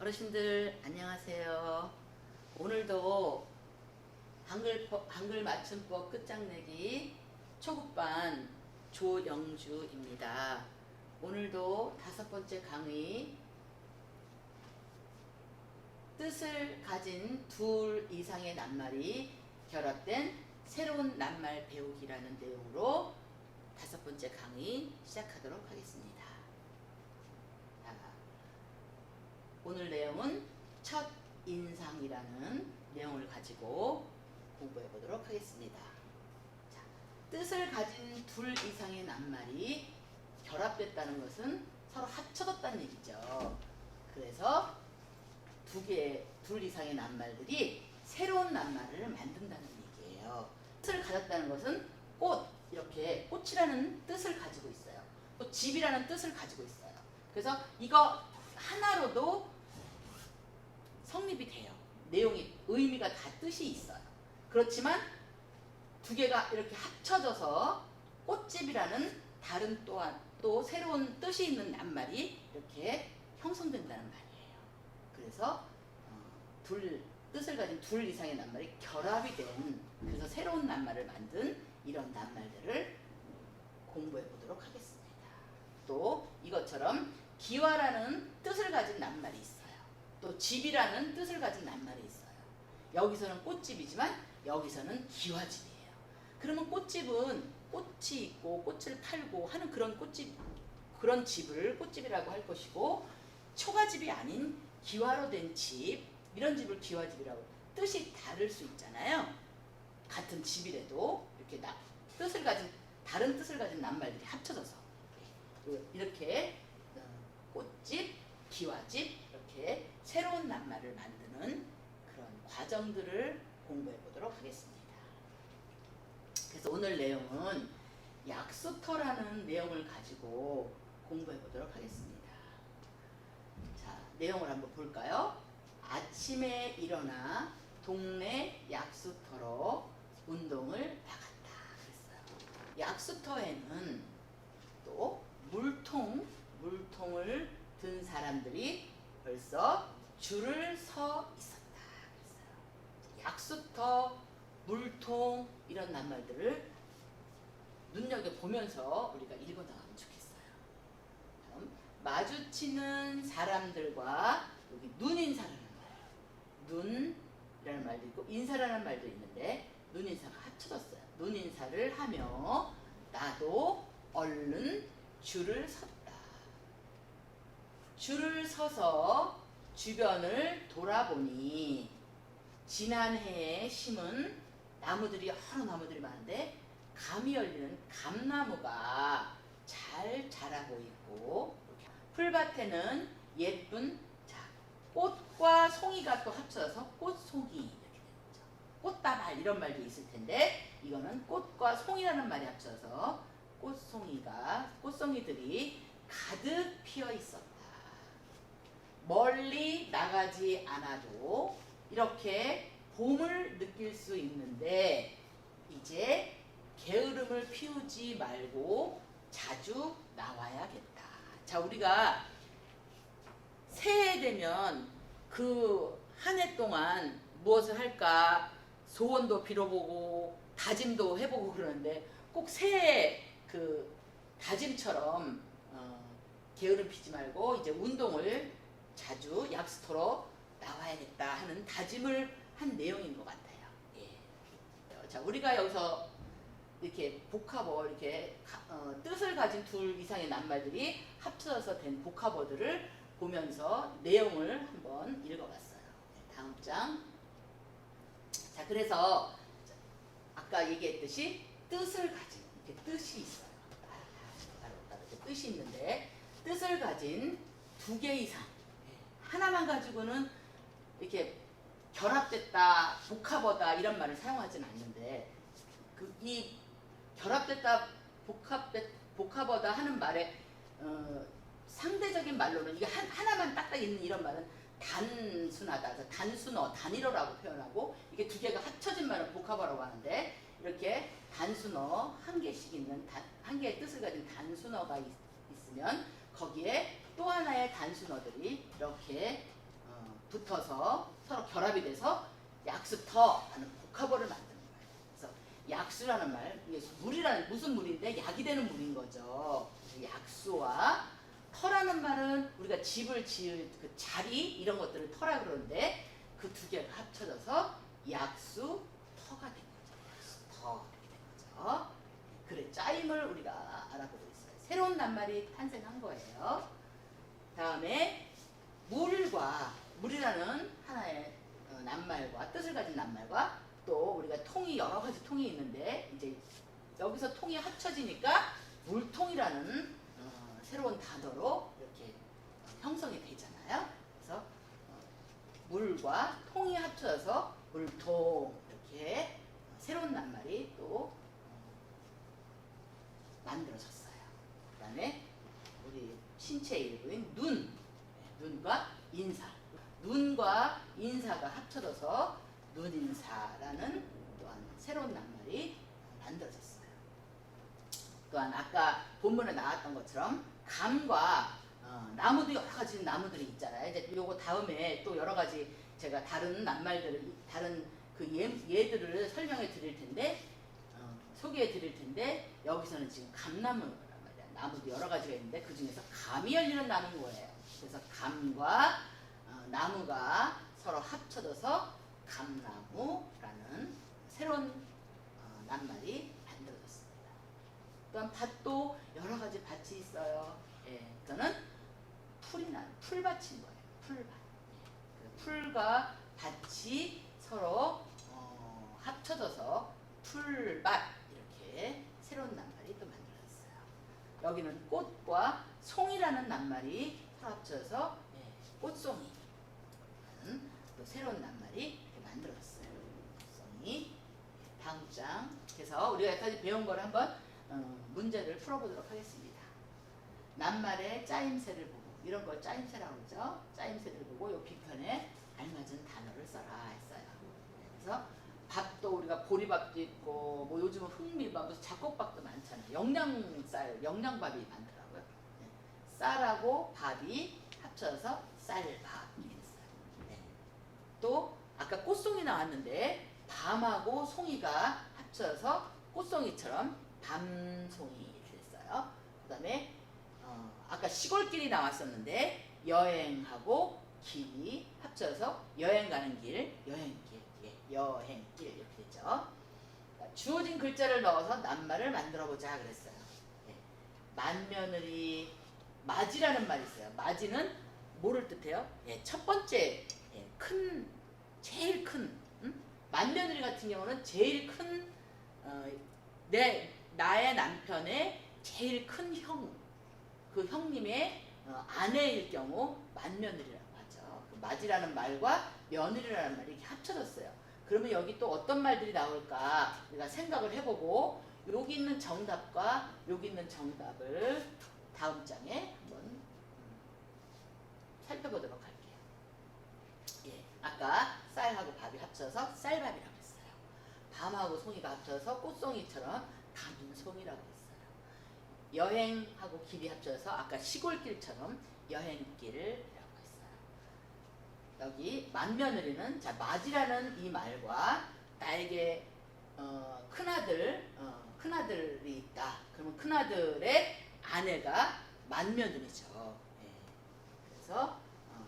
어르신들 안녕하세요. 오늘도 한글 한글 맞춤법 끝장내기 초급반 조영주입니다. 오늘도 다섯 번째 강의 뜻을 가진 둘 이상의 낱말이 결합된 새로운 낱말 배우기라는 내용으로 다섯 번째 강의 시작하도록 하겠습니다. 자, 오늘 내용은 첫 인상이라는 내용을 가지고 공부해 보도록 하겠습니다. 자, 뜻을 가진 둘 이상의 낱말이 결합됐다는 것은 서로 합쳐졌다는 얘기죠. 그래서 두 개, 둘 이상의 낱말들이 새로운 낱말을 만든다는 얘기예요. 뜻을 가졌다는 것은 꽃, 이렇게 꽃이라는 뜻을 가지고 있어요. 또 집이라는 뜻을 가지고 있어요. 그래서 이거 하나로도 성립이 돼요. 내용이, 의미가 다 뜻이 있어요. 그렇지만 두 개가 이렇게 합쳐져서 꽃집이라는 다른 또한 또 새로운 뜻이 있는 낱말이 이렇게 형성된다는 말이에요. 그래서 어, 둘 뜻을 가진 둘 이상의 낱말이 결합이 된 그래서 새로운 낱말을 만든 이런 낱말들을 공부해 보도록 하겠습니다. 또 이것처럼 기와라는 뜻을 가진 낱말이 있어요. 또 집이라는 뜻을 가진 낱말이 있어요. 여기서는 꽃집이지만 여기서는 기와집이에요. 그러면 꽃집은 꽃이 있고 꽃을 팔고 하는 그런 꽃집 그런 집을 꽃집이라고 할 것이고 초가집이 아닌 기와로 된 집 이런 집을 기와집이라고 뜻이 다를 수 있잖아요. 같은 집이라도 이렇게 나, 뜻을 가진 다른 뜻을 가진 낱말들이 합쳐져서 이렇게 어, 꽃집, 기와집 이렇게 새로운 낱말을 만드는 그런 과정들을 공부해 보도록 하겠습니다. 그래서 오늘 내용은 약수터라는 내용을 가지고 공부해 보도록 하겠습니다. 자, 내용을 한번 볼까요? 아침에 일어나 동네 약수터로 운동을 나갔다 그랬어요. 약수터에는 또 물통, 물통을 든 사람들이 벌써 줄을 서 있었다. 약수터, 물통 이런 낱말들을 눈여겨 보면서 우리가 읽어 나가면 좋겠어요. 다음 마주치는 사람들과 여기 눈 인사를 하는 거예요. 눈이라는 말도 있고 인사라는 말도 있는데 눈 인사가 합쳐졌어요. 눈 인사를 하며 나도 얼른 줄을 섰다. 줄을 서서 주변을 돌아보니 지난해에 심은 나무들이 여러 나무들이 많은데 감이 열리는 감나무가 잘 자라고 있고 풀밭에는 예쁜 자, 꽃과 송이가 또 합쳐져서 꽃송이 이렇게 되는 거죠. 꽃다발 이런 말도 있을 텐데 이거는 꽃과 송이라는 말이 합쳐서 꽃송이가 꽃송이들이 가득 피어 있었다. 멀리 나가지 않아도 이렇게 봄을 느낄 수 있는데 이제 게으름을 피우지 말고 자주 나와야겠다. 자, 우리가 새해 되면 그 한 해 동안 무엇을 할까 소원도 빌어보고 다짐도 해보고 그러는데 꼭 새해 그 다짐처럼 어, 게으름 피지 말고 이제 운동을 자주 약수터로 나와야겠다 하는 다짐을 한 내용인 것 같아요. 예. 자, 우리가 여기서 이렇게 복합어 이렇게 가- 어, 뜻을 가진 둘 이상의 낱말들이 합쳐져서 된 복합어들을 보면서 내용을 한번 읽어봤어요. 네, 다음 장. 자, 그래서 아까 얘기했듯이 뜻을 가진 이렇게 뜻이 있어요. 따로 따로 따로 이렇게 뜻이 있는데 뜻을 가진 두 개 이상 네, 하나만 가지고는 이렇게 결합됐다, 복합어다 이런 말을 사용하진 않는데 그 이 결합됐다, 복합됐, 복합어다 하는 말에 어, 상대적인 말로는 이게 한, 하나만 딱딱 있는 이런 말은 단순하다, 단순어, 단일어라고 표현하고 이게 두 개가 합쳐진 말은 복합어라고 하는데 이렇게 단순어 한 개씩 있는 단, 한 개의 뜻을 가진 단순어가 있, 있으면 거기에 또 하나의 단순어들이 이렇게 어, 붙어서 서로 결합이 돼서 약수터라는 복합어를 만드는 거예요. 그래서 약수라는 말, 이게 물이라는 무슨 물인데 약이 되는 물인 거죠. 약수와 터라는 말은 우리가 집을 지을 그 자리 이런 것들을 터라 그러는데 그 두 개가 합쳐져서 약수 터가 된 거죠. 약수 터 이렇게 된 거죠. 그래 짜임을 우리가 알아보고. 새로운 낱말이 탄생한 거예요. 다음에 물과 물이라는 하나의 어, 낱말과 뜻을 가진 낱말과 또 우리가 통이 여러 가지 통이 있는데 이제 여기서 통이 합쳐지니까 물통이라는 어, 새로운 단어로 이렇게 어, 형성이 되잖아요. 그래서 어, 물과 통이 합쳐져서 물통 이렇게 새로운 낱말이 또 어, 만들어졌어요. 그다음에 우리 신체의 일부인 눈, 네, 눈과 인사, 눈과 인사가 합쳐져서 눈인사라는 또한 새로운 낱말이 만들어졌어요. 또한 아까 본문에 나왔던 것처럼 감과 어, 나무도 여러 가지 나무들이 있잖아요. 이제 요거 다음에 또 여러 가지 제가 다른 낱말들을 다른 그 예, 예들을 설명해 드릴 텐데 어, 소개해 드릴 텐데 여기서는 지금 말이야. 나무도 여러 가지가 있는데 그 중에서 감이 열리는 나무인 거예요. 그래서 감과 어, 나무가 서로 합쳐져서 감나무라는 새로운 어, 낱말이 만들어졌습니다. 또한 밭도 여러 가지 밭이 있어요. 예, 저는 풀이 난 풀밭인 거예요. 풀밭. 예, 그 풀과 밭이 서로 어, 합쳐져서 풀밭 이렇게 새로운 낱말이 또 만들어졌어요. 여기는 꽃과 송이라는 낱말이 합쳐서 예, 꽃송이 또 새로운 낱말이 이렇게 만들어졌어요. 꽃송이 다음 장. 그래서 우리가 여기까지 배운 걸 한번 어, 문제를 풀어보도록 하겠습니다. 낱말의 짜임새를 보고 이런 걸 짜임새라고 그러죠. 짜임새를 보고 요 빈편에 알맞은 단어를 써라 했어요. 그래서 밥도 우리가 보리밥도 있고 뭐 요즘은 흑미밥, 무슨 잡곡밥도 많잖아요. 영양쌀, 영양밥이 많더라고요. 네. 쌀하고 밥이 합쳐서 쌀밥 이렇게 됐어요. 네. 또 아까 꽃송이 나왔는데 밤하고 송이가 합쳐서 꽃송이처럼 밤송이 됐어요. 그 다음에 어, 아까 시골길이 나왔었는데 여행하고 길이 합쳐서 여행 가는 길, 여행길, 예, 여행길 이렇게 됐죠. 자, 주어진 글자를 넣어서 낱말을 만들어 보자 그랬어요. 예. 만며느리 맞이라는 말이 있어요. 맞이는 뭐를 뜻해요? 예, 첫 번째 예, 큰 제일 큰 음? 만며느리 같은 경우는 제일 큰 어, 내 나의 남편의 제일 큰 형, 그 형님의 어, 아내일 경우 만며느리라고 하죠. 그 맞이라는 말과 며느리라는 말이 이렇게 합쳐졌어요. 그러면 여기 또 어떤 말들이 나올까 우리가 생각을 해보고 여기 있는 정답과 여기 있는 정답을 다음 장에 한번 음, 살펴보도록 할게요. 예, 아까 쌀하고 밥이 합쳐서 쌀밥이라고 했어요. 밤하고 송이가 합쳐서 꽃송이처럼 밤송이라고 했어요. 여행하고 길이 합쳐서 아까 시골길처럼 했어요. 여기 맏며느리는 자 맞이라는 이 말과 나에게 어, 큰아들 어, 큰아들이 있다. 그러면 큰아들의 아내가 맏며느리죠. 예. 그래서 어,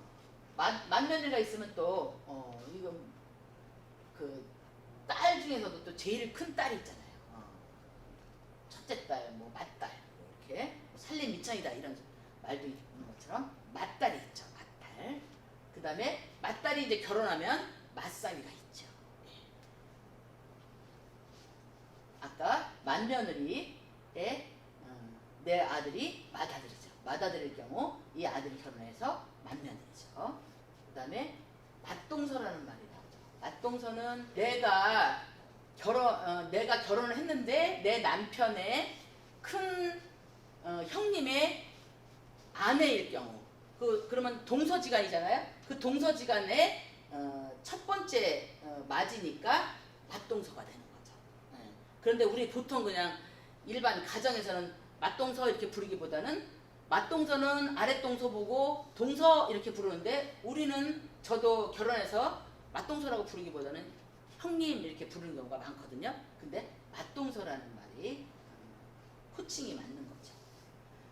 맏, 맏며느리가 있으면 또 어, 이거 그딸 중에서도 또 제일 큰 딸이 있잖아요. 어. 첫째 딸, 뭐 맏딸 이렇게 뭐 살림 미창이다 이런 말도 있는 것처럼 맏딸이 있죠. 맏딸. 그 다음에 맏딸이 이제 결혼하면 맏사위가 있죠. 예. 아까 맏며느리의 어, 내 아들이 맏아들이죠. 맏아들일 경우 이 아들이 결혼해서 맏며느리죠. 그 다음에 맏동서라는 말이 나오죠. 맏동서는 내가 결혼 어, 내가 결혼을 했는데 내 남편의 큰 어, 형님의 아내일 경우 그 그러면 동서지간이잖아요. 그 동서지간의 어, 첫 번째 어, 맞이니까 맏동서가 되는 거죠. 예. 그런데 우리 보통 그냥 일반 가정에서는 맏동서 이렇게 부르기보다는 맏동서는 아랫동서 보고 동서 이렇게 부르는데 우리는 저도 결혼해서 맞동서라고 부르기보다는 형님 이렇게 부르는 경우가 많거든요. 근데 맞동서라는 말이 호칭이 맞는.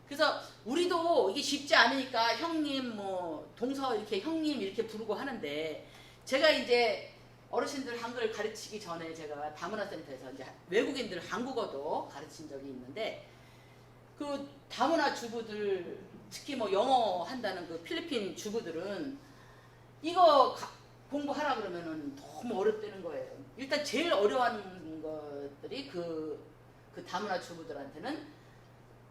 그래서 우리도 이게 쉽지 않으니까 형님 뭐 동서 이렇게 형님 이렇게 부르고 하는데 제가 이제 어르신들 한글 가르치기 전에 제가 다문화 센터에서 이제 외국인들 한국어도 가르친 적이 있는데 그 다문화 주부들 특히 뭐 영어 한다는 그 필리핀 주부들은 이거 가- 공부하라 그러면은 너무 어렵다는 거예요. 일단 제일 어려워하는 것들이 그, 그 다문화 주부들한테는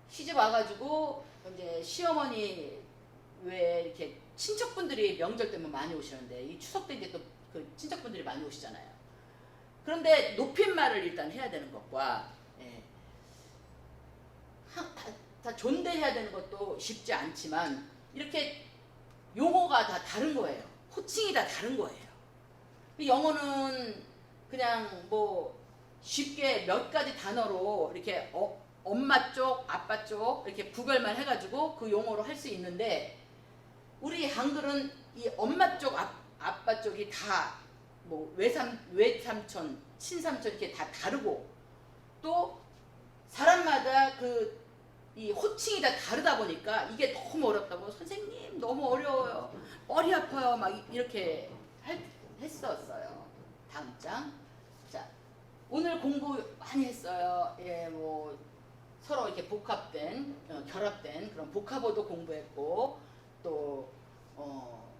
시집 와가지고 이제 시어머니 왜 이렇게 친척분들이 명절 때면 많이 오시는데 이 추석 때 이제 또 그 친척분들이 많이 오시잖아요. 그런데 높임말을 일단 해야 되는 것과 예, 하- 다, 다 존대해야 되는 것도 쉽지 않지만 이렇게 용어가 다 다른 거예요. 호칭이 다 다른 거예요. 영어는 그냥 뭐 쉽게 몇 가지 단어로 이렇게 어, 엄마 쪽, 아빠 쪽 이렇게 구별만 해가지고 그 용어로 할 수 있는데 우리 한글은 이 엄마 쪽, 아, 아빠 쪽이 다 뭐 외삼, 외삼촌, 친삼촌 이렇게 다 다르고 또 사람마다 그 이 호칭이 다 다르다 보니까 이게 너무 어렵다고 선생님 너무 어려워요. 머리 아파요. 막 이렇게 할, 했었어요. 다음 장. 자, 오늘 공부 많이 했어요. 예, 뭐 서로 이렇게 복합된, 어, 결합된 그런 복합어도 공부했고 또 어,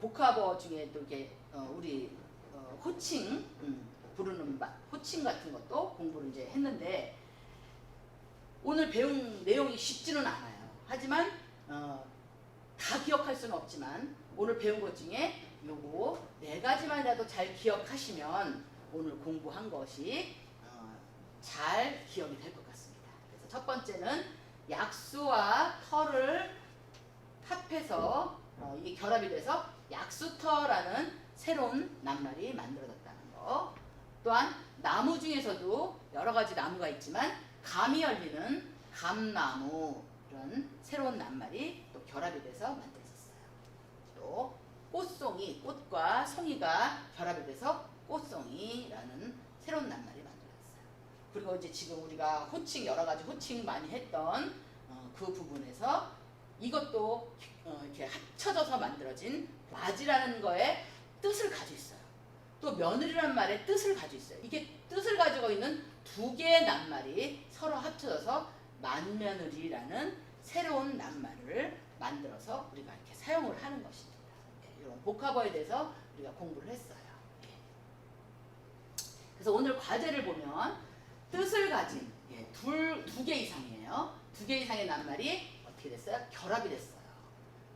복합어 중에 또 이렇게 어, 우리 어, 호칭 음, 부르는 바, 호칭 같은 것도 공부를 이제 했는데 오늘 배운 내용이 쉽지는 않아요. 하지만 어, 다 기억할 수는 없지만 오늘 배운 것 중에 요거 네 가지만이라도 잘 기억하시면 오늘 공부한 것이 어, 잘 기억이 될것 같습니다. 첫 번째는 약수와 터를 합해서 어, 이게 결합이 돼서 약수터라는 새로운 낱말이 만들어졌다는 거. 또한 나무 중에서도 여러 가지 나무가 있지만 감이 열리는 감나무 이런 새로운 낱말이 또 결합이 돼서 만들어졌어요. 또 꽃송이 꽃과 송이가 결합이 돼서 꽃송이라는 새로운 낱말이. 그리고 이제 지금 우리가 호칭 여러 가지 호칭 많이 했던 어, 그 부분에서 이것도 어, 이렇게 합쳐져서 만들어진 와지라는 거에 뜻을 가지고 있어요. 또 며느리라는 말의 뜻을 가지고 있어요. 이게 뜻을 가지고 있는 두 개의 낱말이 서로 합쳐져서 만며느리라는 새로운 낱말을 만들어서 우리가 이렇게 사용을 하는 것입니다. 예, 이런 복합어에 대해서 우리가 공부를 했어요. 예. 그래서 오늘 과제를 보면 뜻을 가진 예, 둘두 개 이상이에요. 두 개 이상의 낱말이 어떻게 됐어요? 결합이 됐어요.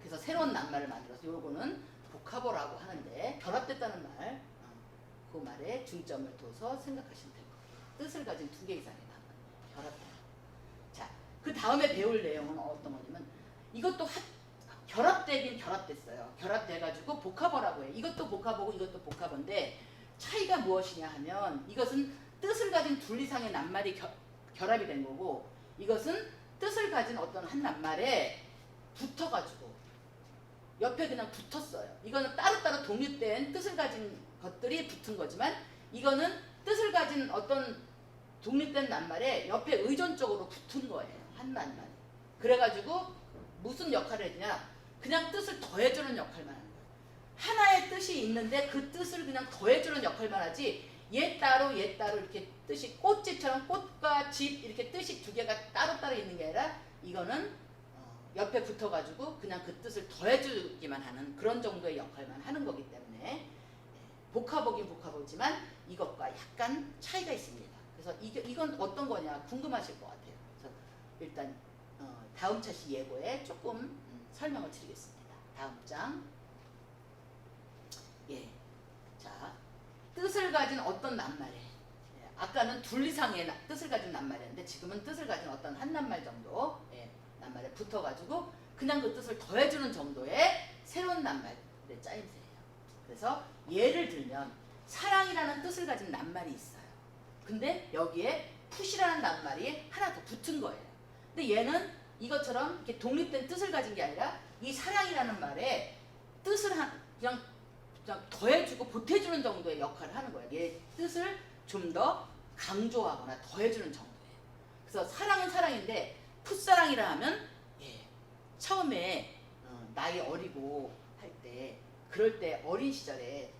그래서 새로운 낱말을 만들어서 요거는 복합어라고 하는데 결합됐다는 말, 어, 그 말에 중점을 둬서 생각하시면 될 거예요. 뜻을 가진 두 개 이상의 낱말, 결합된. 자, 그 다음에 배울 내용은 어떤 거냐면 이것도 하- 결합되긴 결합됐어요. 결합돼가지고 복합어라고 해요. 이것도 복합어고 이것도 복합어인데 차이가 무엇이냐 하면 이것은 뜻을 가진 둘 이상의 낱말이 겨- 결합이 된 거고 이것은 뜻을 가진 어떤 한 낱말에 붙어가지고 옆에 그냥 붙었어요. 이거는 따로따로 독립된 뜻을 가진 것들이 붙은 거지만 이거는 뜻을 가진 어떤 독립된 낱말에 옆에 의존적으로 붙은 거예요. 한 낱말이. 그래가지고 무슨 역할을 해주냐? 그냥 뜻을 더해주는 역할만 하는 거예요. 하나의 뜻이 있는데 그 뜻을 그냥 더해주는 역할만 하지 얘 따로 얘 따로 이렇게 뜻이 꽃집처럼 꽃과 집 이렇게 뜻이 두 개가 따로따로 있는 게 아니라 이거는 어, 옆에 붙어가지고 그냥 그 뜻을 더해주기만 하는 그런 정도의 역할만 하는 거기 때문에 예, 복합어긴 복합어지만 이것과 약간 차이가 있습니다. 그래서 이게, 이건 어떤 거냐 궁금하실 것 같아요. 그래서 일단 어, 다음 차시 예고에 조금 음, 설명을 드리겠습니다. 다음 장. 예. 자, 뜻을 가진 어떤 낱말에 예, 아까는 둘 이상의 나- 뜻을 가진 낱말이었는데 지금은 뜻을 가진 어떤 한 낱말 정도 예, 낱말에 붙어가지고 그냥 그 뜻을 더해주는 정도의 새로운 낱말의 짜임새예요. 그래서 예를 들면 사랑이라는 뜻을 가진 낱말이 있어요. 근데 여기에 푸시라는 낱말이 하나 더 붙은 거예요. 근데 얘는 이것처럼 이렇게 독립된 뜻을 가진 게 아니라 이 사랑이라는 말에 뜻을 한 그냥 더해주고 보태주는 정도의 역할을 하는 거예요. 얘 뜻을 좀 더 강조하거나 더해주는 정도예요. 그래서 사랑은 사랑인데 풋사랑이라 하면 예, 처음에 어, 나이 어리고 할 때 그럴 때 어린 시절에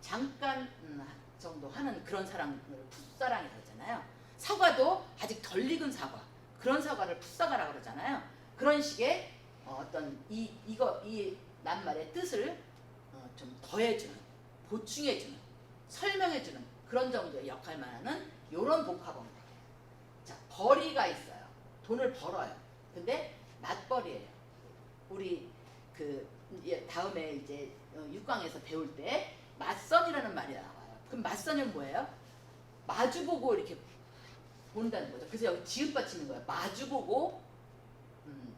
잠깐 음, 정도 하는 그런 사랑을 풋사랑이라고 그러잖아요. 사과도 아직 덜 익은 사과 그런 사과를 풋사과라고 그러잖아요. 그런 식의 어, 어떤 이 이거 이 낱말의 뜻을 어, 좀 더해주는 보충해주는 설명해주는 그런 정도의 역할만 하는 이런 복합어입니다. 자 벌이가 있어요. 돈을 벌어요. 근데 맞벌이에요. 우리 그 예, 다음에 이제 어, 육강에서 배울 때 맞선이라는 말이 나와요. 그럼 맞선은 뭐예요? 마주보고 이렇게 본다는 거죠. 그래서 여기 지읒 받치는 거예요. 마주보고 음,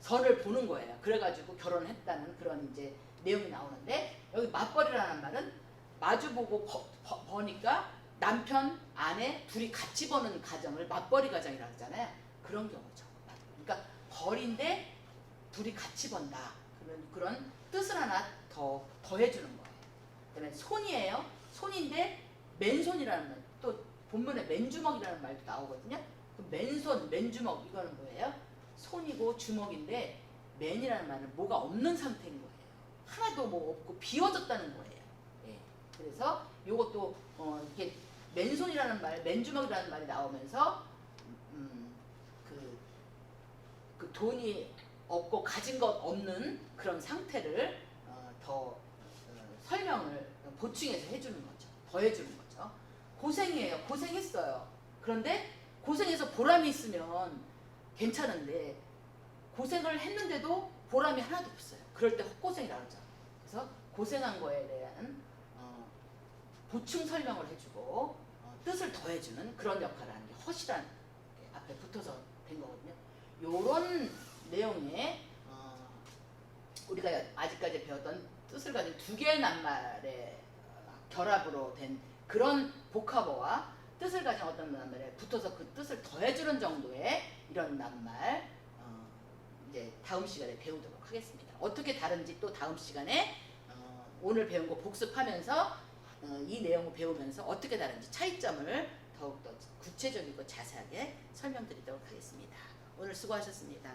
선을 보는 거예요. 그래가지고 결혼했다는 그런 이제 내용이 나오는데 여기 맞벌이라는 말은 마주보고 버, 버, 버니까 남편 아내 둘이 같이 버는 가정을 맞벌이 가정이라고 하잖아요. 그런 경우죠. 그러니까 벌인데 둘이 같이 번다. 그런 그런 뜻을 하나 더 더해주는 거예요. 그다음에 손이에요. 손인데 맨손이라는 말. 또 본문에 맨주먹이라는 말도 나오거든요. 그 맨손, 맨주먹 이거는 뭐예요? 손이고 주먹인데 맨이라는 말은 뭐가 없는 상태인 거예요. 하나도 뭐 없고 비워졌다는 거예요. 예. 그래서 이것도 어, 이렇게 맨손이라는 말, 맨주먹이라는 말이 나오면서 음, 그, 그 돈이 없고 가진 것 없는 그런 상태를 어, 더 어, 설명을 보충해서 해주는 거죠. 더해주는 거죠. 고생이에요. 고생했어요. 그런데 고생해서 보람이 있으면 괜찮은데 고생을 했는데도 보람이 하나도 없어요. 그럴 때 헛고생이라고 하죠. 그래서 고생한 거에 대한 어, 보충 설명을 해주고 어, 뜻을 더해주는 그런 역할을 하는 게게 앞에 붙어서 된 거거든요. 요런 내용의 어, 우리가 아직까지 배웠던 뜻을 가진 두 개의 낱말의 어, 결합으로 된 그런 복합어와 뜻을 가진 어떤 낱말에 붙어서 그 뜻을 더해주는 정도의 이런 낱말 어, 이제 다음 시간에 배우도록 하겠습니다. 어떻게 다른지 또 다음 시간에 어, 오늘 배운 거 복습하면서 어, 이 내용을 배우면서 어떻게 다른지 차이점을 더욱더 구체적이고 자세하게 설명드리도록 하겠습니다. 오늘 수고하셨습니다.